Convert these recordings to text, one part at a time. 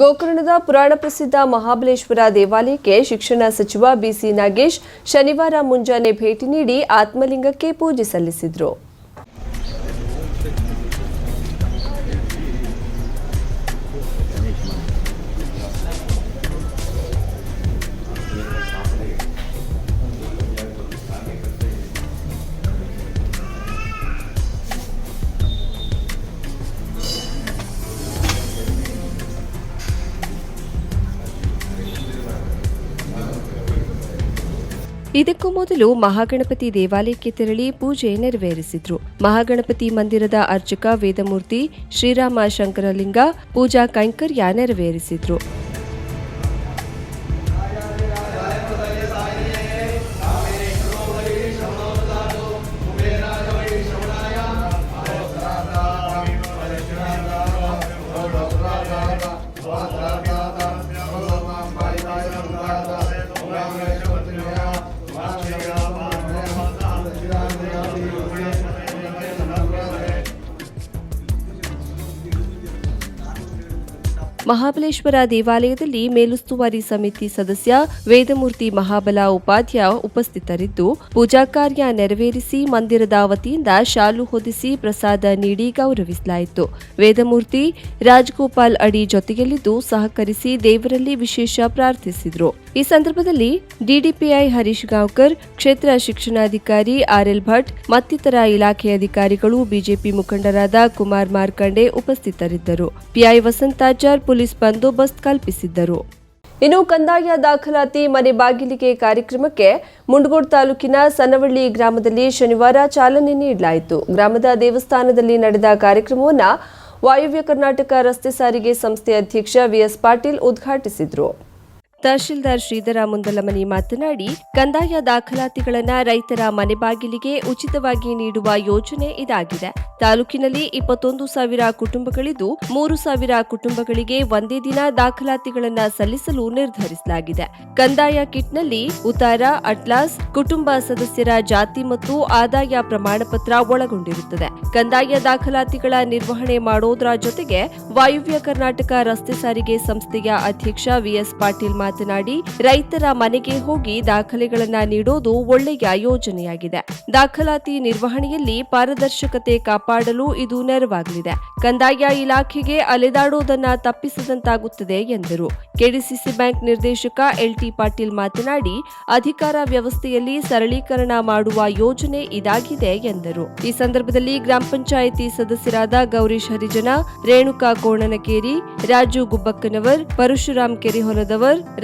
ಗೋಕರ್ಣದ ಪುರಾಣ ಪ್ರಸಿದ್ಧ ಮಹಾಬಲೇಶ್ವರ ದೇವಾಲಯಕ್ಕೆ ಶಿಕ್ಷಣ ಸಚಿವ ಬಿಸಿ ನಾಗೇಶ್ ಶನಿವಾರ ಮುಂಜಾನೆ ಭೇಟಿ ನೀಡಿ ಆತ್ಮಲಿಂಗಕ್ಕೆ ಪೂಜೆ ಸಲ್ಲಿಸಿದರು. ಇದಕ್ಕೂ ಮೊದಲು ಮಹಾಗಣಪತಿ ದೇವಾಲಯಕ್ಕೆ ತೆರಳಿ ಪೂಜೆ ನೆರವೇರಿಸಿದ್ರು. ಮಹಾಗಣಪತಿ ಮಂದಿರದ ಅರ್ಚಕ ವೇದಮೂರ್ತಿ ಶ್ರೀರಾಮ ಶಂಕರಲಿಂಗ ಪೂಜಾ ಕೈಂಕರ್ಯ ನೆರವೇರಿಸಿದ್ರು. ಮಹಾಬಲೇಶ್ವರ ದೇವಾಲಯದಲ್ಲಿ ಮೇಲುಸ್ತುವಾರಿ ಸಮಿತಿ ಸದಸ್ಯ ವೇದಮೂರ್ತಿ ಮಹಾಬಲ ಉಪಾಧ್ಯ ಉಪಸ್ಥಿತರಿದ್ದು, ಪೂಜಾ ಕಾರ್ಯ ನೆರವೇರಿಸಿ ಮಂದಿರದ ವತಿಯಿಂದ ಶಾಲು ಹೊದಿಸಿ ಪ್ರಸಾದ ನೀಡಿ ಗೌರವಿಸಲಾಯಿತು. ವೇದಮೂರ್ತಿ ರಾಜ್ಗೋಪಾಲ್ ಅಡಿ ಜೊತೆಯಲ್ಲಿದ್ದು ಸಹಕರಿಸಿ ದೇವರಲ್ಲಿ ವಿಶೇಷ ಪ್ರಾರ್ಥಿಸಿದರು. ಈ ಸಂದರ್ಭದಲ್ಲಿ ಡಿಡಿಪಿಐ ಹರೀಶ್ ಗಾಂವ್ಕರ್, ಕ್ಷೇತ್ರ ಶಿಕ್ಷಣಾಧಿಕಾರಿ ಆರ್ಎಲ್ ಭಟ್, ಮತ್ತಿತರ ಇಲಾಖೆ ಅಧಿಕಾರಿಗಳು, ಬಿಜೆಪಿ ಮುಖಂಡರಾದ ಕುಮಾರ್ ಮಾರ್ಕಂಡೆ ಉಪಸ್ಥಿತರಿದ್ದರು. ಪಿಐ ವಸಂತಾಚಾರ್ ಪೊಲೀಸ್ ಬಂದೋಬಸ್ತ್ ಕಲ್ಪಿಸಿದ್ದರು. ಇನ್ನು ಕಂದಾಯ ದಾಖಲಾತಿ ಮನೆ ಬಾಗಿಲಿಗೆ ಕಾರ್ಯಕ್ರಮಕ್ಕೆ ಮುಂಡಗೋಡ್ ತಾಲೂಕಿನ ಸನವಳ್ಳಿ ಗ್ರಾಮದಲ್ಲಿ ಶನಿವಾರ ಚಾಲನೆ ನೀಡಲಾಯಿತು. ಗ್ರಾಮದ ದೇವಸ್ಥಾನದಲ್ಲಿ ನಡೆದ ಕಾರ್ಯಕ್ರಮವನ್ನು ವಾಯುವ್ಯ ಕರ್ನಾಟಕ ರಸ್ತೆ ಸಾರಿಗೆ ಸಂಸ್ಥೆ ಅಧ್ಯಕ್ಷ ವಿಎಸ್ ಪಾಟೀಲ್ ಉದ್ಘಾಟಿಸಿದರು. ತಹಶೀಲ್ದಾರ್ ಶ್ರೀಧರ ಮುಂದಲಮನಿ ಮಾತನಾಡಿ, ಕಂದಾಯ ದಾಖಲಾತಿಗಳನ್ನ ರೈತರ ಮನೆ ಬಾಗಿಲಿಗೆ ಉಚಿತವಾಗಿ ನೀಡುವ ಯೋಜನೆ ಇದಾಗಿದೆ. ತಾಲೂಕಿನಲ್ಲಿ ಇಪ್ಪತ್ತೊಂದು ಸಾವಿರ ಕುಟುಂಬಗಳಿದ್ದು, ಮೂರು ಸಾವಿರ ಕುಟುಂಬಗಳಿಗೆ ಒಂದೇ ದಿನ ದಾಖಲಾತಿಗಳನ್ನು ಸಲ್ಲಿಸಲು ನಿರ್ಧರಿಸಲಾಗಿದೆ. ಕಂದಾಯ ಕಿಟ್ನಲ್ಲಿ ಉತಾರ, ಅಟ್ಲಾಸ್, ಕುಟುಂಬ ಸದಸ್ಯರ ಜಾತಿ ಮತ್ತು ಆದಾಯ ಪ್ರಮಾಣಪತ್ರ ಒಳಗೊಂಡಿರುತ್ತದೆ. ಕಂದಾಯ ದಾಖಲಾತಿಗಳ ನಿರ್ವಹಣೆ ಮಾಡೋದರ ಜೊತೆಗೆ ವಾಯುವ್ಯ ಕರ್ನಾಟಕ ರಸ್ತೆ ಸಾರಿಗೆ ಸಂಸ್ಥೆಯ ಅಧ್ಯಕ್ಷ ವಿಎಸ್ ಪಾಟೀಲ್ ಮಾತನಾಡಿ ರೈತರ ಮನೆಗೆ ಹೋಗಿ ದಾಖಲೆಗಳನ್ನು ನೀಡೋದು ಒಳ್ಳೆಯ ಯೋಜನೆಯಾಗಿದೆ. ದಾಖಲಾತಿ ನಿರ್ವಹಣೆಯಲ್ಲಿ ಪಾರದರ್ಶಕತೆ ಕಾಪಾಡಲು ಇದು ನೆರವಾಗಲಿದೆ. ಕಂದಾಯ ಇಲಾಖೆಗೆ ಅಲೆದಾಡುವುದನ್ನು ತಪ್ಪಿಸದಂತಾಗುತ್ತದೆ ಎಂದರು. ಕೆಡಿಸಿಸಿ ಬ್ಯಾಂಕ್ ನಿರ್ದೇಶಕ ಎಲ್ಟಿ ಪಾಟೀಲ್ ಮಾತನಾಡಿ, ಅಧಿಕಾರ ವ್ಯವಸ್ಥೆಯಲ್ಲಿ ಸರಳೀಕರಣ ಮಾಡುವ ಯೋಜನೆ ಇದಾಗಿದೆ ಎಂದರು. ಈ ಸಂದರ್ಭದಲ್ಲಿ ಗ್ರಾಮ ಪಂಚಾಯಿತಿ ಸದಸ್ಯರಾದ ಗೌರೀಶ್ ಹರಿಜನ, Renuka Konanakeri, Raju ಗುಬ್ಬಕ್ಕನವರ್, Parashuram ಕೆರೆಹೊಲದವರ್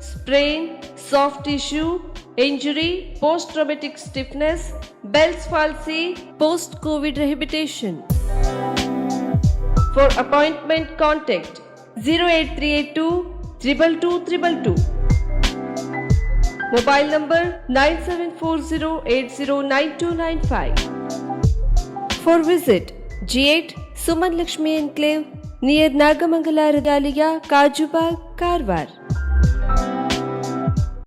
sprain, soft tissue, injury, post traumatic stiffness, Bell's palsy, post COVID rehabilitation. For appointment, contact 08382 222 Mobile number 9740809295. For visit G8 Suman Lakshmi Enclave near Nagamangala Regalia, Kajubag, Karwar.